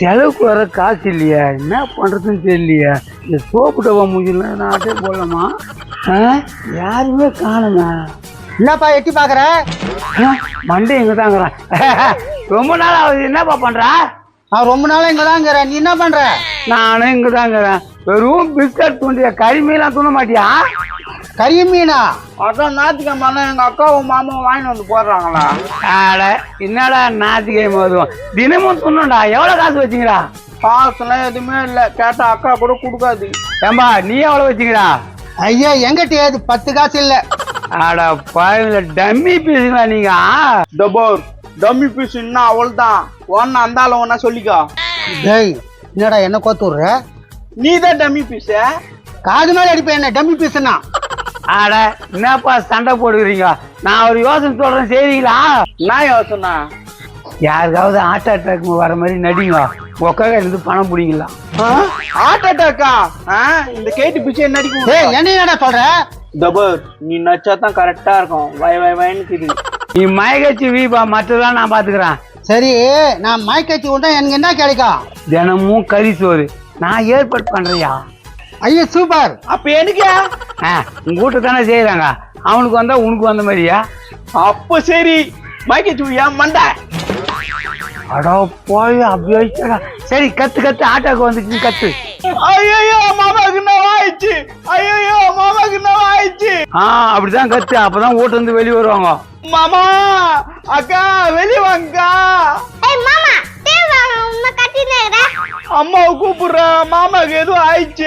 செலவுக்கு வர காசு இல்லையா. என்ன பண்ணுறதுன்னு தெரியலையா. இந்த சோப்பு மூஞ்சில நான் அட்டே போடலாமா? யாருமே காணுங்க என்னப்பா எட்டி பாக்குற? மண்டே இங்கே தாங்கிறான் ரொம்ப நாள் ஆகுது. என்னப்பா பண்ணுறா நான் ரொம்ப நாளா இங்க தான் நீ என்ன பண்ற? நானும் இங்கே தாங்கிறேன் வெறும் பிஸ்கட் தூண்டிய கறிமீலாம் தூண்ட மாட்டியா? கறி மீனா அதான் ஞாயிற்றுக்கிழமை எங்கள் அக்காவும் மாமாவும் வாங்கிட்டு வந்து போடுறாங்களா? ஆட என்னடா ஞாயிற்றுக்கிழமை அதுவும் தினமும் துண்ணும்டா எவ்வளோ காசு வச்சுக்கிறா காசுலாம் எதுவுமே இல்லை. கேட்டா அக்கா கூட கொடுக்காது. ஏம்பா நீ எவ்வளோ வச்சுக்கிறா ஐயா எங்கிட்ட ஏது பத்து காசு இல்ல. ஆடா பாருங்க டம்மி பீஸுங்களா நீங்க டபோர் டம்மி பீஸ் இன்னும் அவள் தான் ஒன்னு அந்தாலும் ஒன்னா சொல்லிக்கோ. டேய் என்னடா என்ன கோத்து விடுற? நீ தான் டம்மி பீஸ்? காது மேல அடிப்பேன் என்ன டம்மி பீஸ்னா ஆட என்னப்பா சண்டை போடுறீங்க நான் ஒரு யோசனை சொல்றேன் செய்வீங்களா என்ன யோசனை? யாருக்காவது ஹார்ட் அட்டாக் வர மாதிரி நடிங்க. உக்காக இருந்து பணம் பிடிக்கலாம் ஹார்ட் அட்டாக்கா இந்த கேட்டு பிச்சை நடிக்கும் டேய் என்ன என்னடா சொல்ற? தபர் நீ நச்சா தான் கரெக்டா இருக்கும். வய வய வயன்னு நீ மயக்கச்சி வீப்பா மற்றதான் நான் பாத்துக்கிறேன். சரி நான் மயக்கச்சி விட்டா எனக்கு என்ன கிடைக்கும் தினமும் கறி சோறு. நான் ஏற்பாடு பண்றியா? ஐயோ சூப்பர் அப்ப எனக்கு உங்க வீட்டு தானே செய்யறாங்க அவனுக்கு வந்தா உனக்கு வந்த மாதிரியா? அப்ப சரி. மயக்கச்சி ஏன் மண்டை. அடா போய் அப்படியே சரி கத்து கத்து ஆட்டாக்கு வந்துச்சு கத்து. ஐயோ மாமாக்கு என்ன ஆயிடுச்சு. ஐயோ மாமாக்கு என்ன ஆயிடுச்சு. ஆ அப்படிதான் கத்து. அப்பதான் வீட்டு வந்து வெளிய வருவாங்க. மாமா அக்கா வெளிய வாங்கக்கா அம்மாவை கூப்பிடுற மாமாக்கு எதுவும் ஆயிடுச்சு.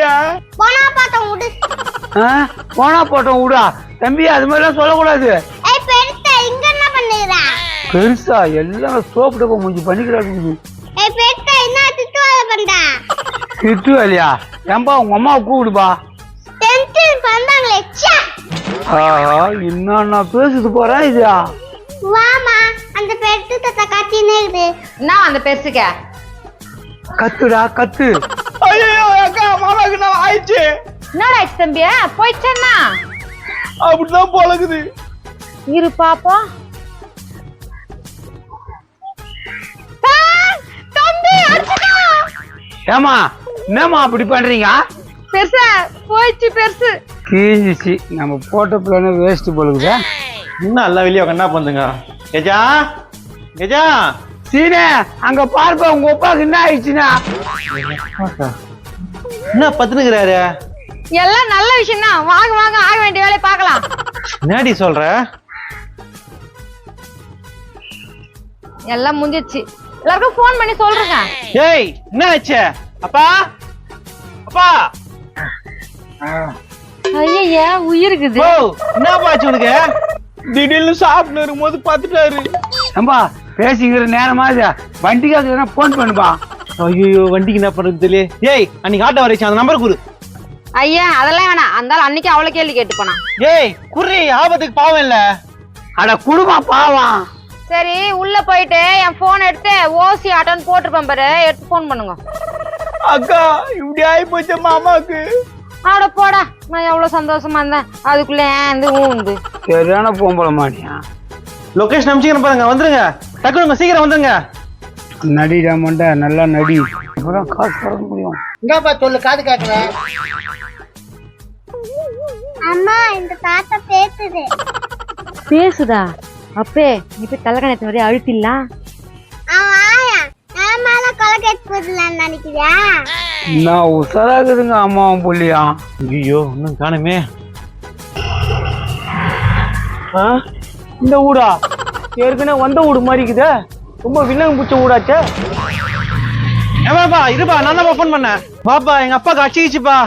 போனா பார்த்தோம் விடு போனா போட்டோம் விடா தம்பி அது மாதிரிலாம் சொல்லக்கூடாது. ஏய் பெருத்த இங்க என்ன பண்ணுகிறா பெருசா எல்லாம் சோப்பு டப்பா பெருத்த என்ன திட்டு வேலையா ஏன்பா உங்க அம்மாவை கூப்பிடுப்பா. டென்ஷன் பண்ணாங்களே ச்சே. ஆஹா என்ன பேசிட்டு போறேன் இது? வாமா அந்த பெருத்து தத்த கட்டினே இருக்குது என்ன அந்த பெருசுக்க? கத்துடா கத்து. ஐயோ அக்கா மாமாக்கு நான் ஆயிடுச்சு. என்னடா ஆச்சு தம்பி? போயிடுச்சேன்னா? அப்படிதான் பழகுது. இரு அடிச்சுட்டா ஏமா என்னம்மா அப்படி பண்றீங்க? பெருசா போயிடுச்சு பெருசு. கீஞ்சிச்சு. நம்ம போட்ட பிள்ளைன வேஸ்ட் பழகுதா. இன்னும் எல்லாம் வெளியே என்ன பண்ணுங்க கெஜா கெஜா சீனே அங்க பார்ப்பா உங்க அப்பாவுக்கு என்ன ஆயிடுச்சுன்னா? என்ன பத்துனுக்குறாரு? எல்லாம் நல்ல விஷயம் தான் வாங்க வாங்க ஆக வேண்டிய வேலையை பார்க்கலாம். என்னடி சொல்ற? எல்லாம் முடிஞ்சிச்சு எல்லாருக்கும் ஃபோன் பண்ணி சொல்றேங்க. ஏய் என்ன ஆச்சு? அப்பா? அப்பா? ஐயா உயிருக்குது. ஓ என்னப்பா ஆச்சு உனக்கு? திடீர்னு சாப்பிட்டு இருக்கும்போது பார்த்துட்டாரு. ஏம்பா பேசிக்கிற நேரமா இது? வண்டிக்காக ஃபோன் பண்ணுப்பா. ஐயோ வண்டிக்கு என்ன பண்றது தெரியல ஏய் அன்னைக்கு ஆட்டோ வரைச்சு அந்த நம்பர் கொடு. ஐயா அதெல்லாம் வேணாம். அந்த அன்னைக்கு அவ்வளவு கேள்வி கேட்டு போனான். ஏய் குர்ரி ஆபத்துக்கு பாவம் இல்ல? அட குடுமா பாவம். சரி உள்ள போயிட்டு என் போன் எடுத்து ஓசி ஆட்டோன்னு போட்டிருப்பேன் பாரு. எடுத்து ஃபோன் பண்ணுங்க. அக்கா இப்படி ஆகி போச்சு மாமாக்கு அவட போடா. நான் எவ்வளவு சந்தோஷமா இருந்தேன். அதுக்குள்ள ஏந்து ஊந்து. சரியான போம்பளமானியா லொகேஷன் அனுப்பிச்சிக்கிறேன் பாருங்க. வந்துருங்க. டக்குனுங்க சீக்கிரம் வந்துருங்க. நடிடா மண்டை நல்லா நடி. அப்புறம் காசு தர முடியும். என்னப்பா சொல்லு காது கேட்கல அம்மா இந்த தாத்தா பேசுது. பேசுதா? அப்பே நீ போய் தலைக்கணத்து வரைய அழுத்திடலாம் நினைக்கிறியா? நான் உசராகுதுங்க அம்மாவும் புள்ளியா. ஐயோ இன்னும் காணுமே. ஆ? இந்த ஊடா. ஏற்கனவே வந்த ஊடு மாதிரி இருக்குதே. ரொம்ப வில்லங்க பிடிச்ச ஊடாச்சே. ஏமாப்பா இருப்பா நான் தான் ஃபோன் பண்ணேன். பாப்பா எங்க அப்பாக்கு அடிச்சிக்கிச்சுப்பா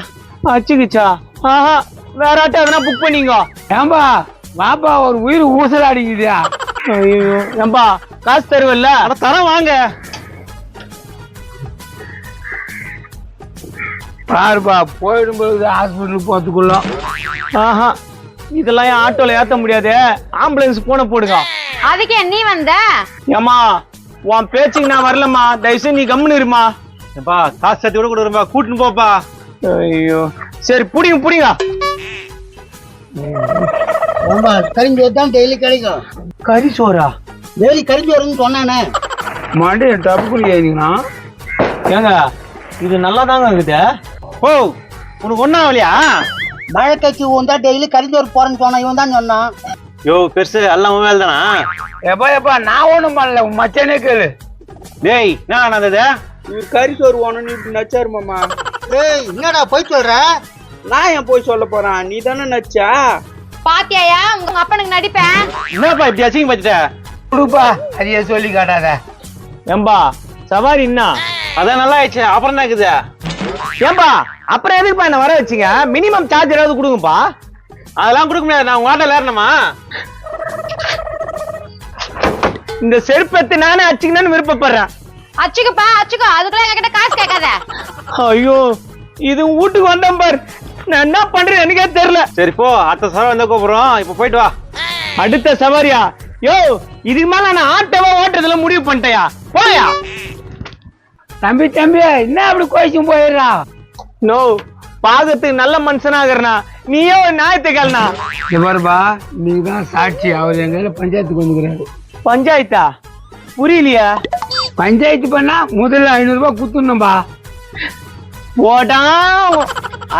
அச்சுக்குச்சா? ஆஹா. வேற ஆட்டோ எதனா புக் பண்ணீங்க? ஏம்பா வாப்பா ஒரு உயிர் ஊசலாடிக்குதியா? ஐயோ. ஏம்பா காசு தருவல்ல? அட தரம் வாங்க. பாருப்பா போயிடும் பொழுது ஹாஸ்பிட்டல் போறதுக்குள்ள. ஆஹா. இதெல்லாம் என் ஆட்டோல ஏத்த முடியாது. ஆம்புலன்ஸ் போன போடுங்க. அதுக்கே நீ வந்த? ஏமா உன் பேச்சுக்கு நான் வரலம்மா. தயவுசெய்து நீ கம்முன்னு இருமா ஏப்பா காசு சத்தி கூட கொடுக்குறப்பா கூட்டின்னு போப்பா. ஐயோ. சரி புடிங்க புடிங்க. ரொம்ப கரிஞ்சோறு தான் டெய்லி கிடைக்கும். கறி சோறா டெய்லி கரிஞ்சோறுன்னு சொன்னானே. மண்டே டப்புக்குள்ள ஏறிங்கன்னா ஏங்க இது நல்லா தாங்க இருக்குது. ஓ உனக்கு ஒன்றும் ஆகலையா மழை கட்சி உண்டா டெய்லி கறிஞ்சோறு போறேன்னு சொன்னான். இவன் தான் சொன்னான். யோ பெருசு எல்லாம் உன் வேலை தானா எப்பா எப்பா நான் ஒண்ணும் பண்ணல. உன் மச்சனே கேளு. டேய் என்ன இவர் கறி சோறு வேணும்னு இப்படி நச்சாரு மாமா. ஏய் என்னடா போய் சொல்ற? நான் ஏன் போய் சொல்ல போறேன்? நீ தானே நச்சா பாத்தியாயா? உங்க அப்பனுக்கு நடிப்பேன். என்னப்பா இப்படி அசிங்க பச்சுட்ட கொடுப்பா. அதையே சொல்லி காட்டாத. ஏம்பா சவாரி என்ன அதான் நல்லா ஆயிடுச்சு அப்புறம் என்ன இருக்குது? ஏம்பா அப்புறம் எதுக்குப்பா என்ன வர வச்சீங்க? மினிமம் சார்ஜ் ஏதாவது கொடுங்கப்பா. அதெல்லாம் கொடுக்க முடியாது. நான் உங்க ஆட்டோல ஏறணுமா? இந்த செருப்பத்தை நானே அச்சிக்கணும்னு விருப்பப்படுறேன். அச்சுக்குப்பா அச்சுக்கோ. அதுக்குள்ள எங்ககிட்ட காசு கேட்காத. ஐயோ இது வீட்டுக்கு வந்தேன் பாரு. நான் என்ன பண்றேன் எனக்கே தெரியல. சரி போ. அடுத்த சவாரி வந்தா கூப்பிடுறோம். இப்ப போயிட்டு வா. அடுத்த சவாரியா? யோ இதுக்கு மேல நான் ஆட்டோவா ஓட்டுறதுல முடிவு பண்ணிட்டேயா? போயா தம்பி தம்பி என்ன அப்படி கோச்சிங் போயிடுறான் நோ பாகத்துக்கு நல்ல மனுஷனாகிறனா நீயோ ஞாயிற்றுக்கல்னா இவர்பா நீ தான் சாட்சி. அவர் எங்க பஞ்சாயத்துக்கு வந்துக்கிறாரு. பஞ்சாயத்தா? புரியலையா. பஞ்சாயத்து பண்ணா முதல்ல ஐநூறு ரூபாய் குத்துணும்பா போடா.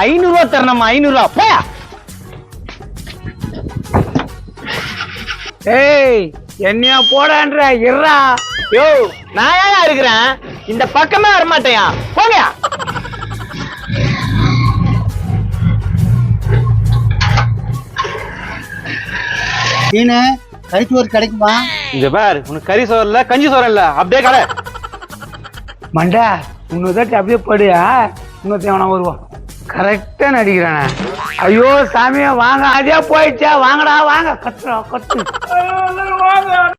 ஐநூறு ரூபா தரணுமா? ஐநூறு ரூபா போயா ஏய் என்னையா போடான்ற? இறா யோ நான் ஏன் இருக்கிறேன்? இந்த பக்கமே வரமாட்டேயா? போங்கயா. நீனு கறிச்சோறு கிடைக்குமா இங்க பார் உனக்கு கறி சோறு இல்ல கஞ்சி சோறு இல்ல. அப்படியே கடை. மண்டா இன்னொரு அப்படியே படுயா? இன்னொருத்தன் எவனா வருவான் கரெக்டா நடிக்கிறானே. ஐயோ சாமியா வாங்க அதே போயிடுச்சா. வாங்கடா வாங்க. கத்துறா கத்து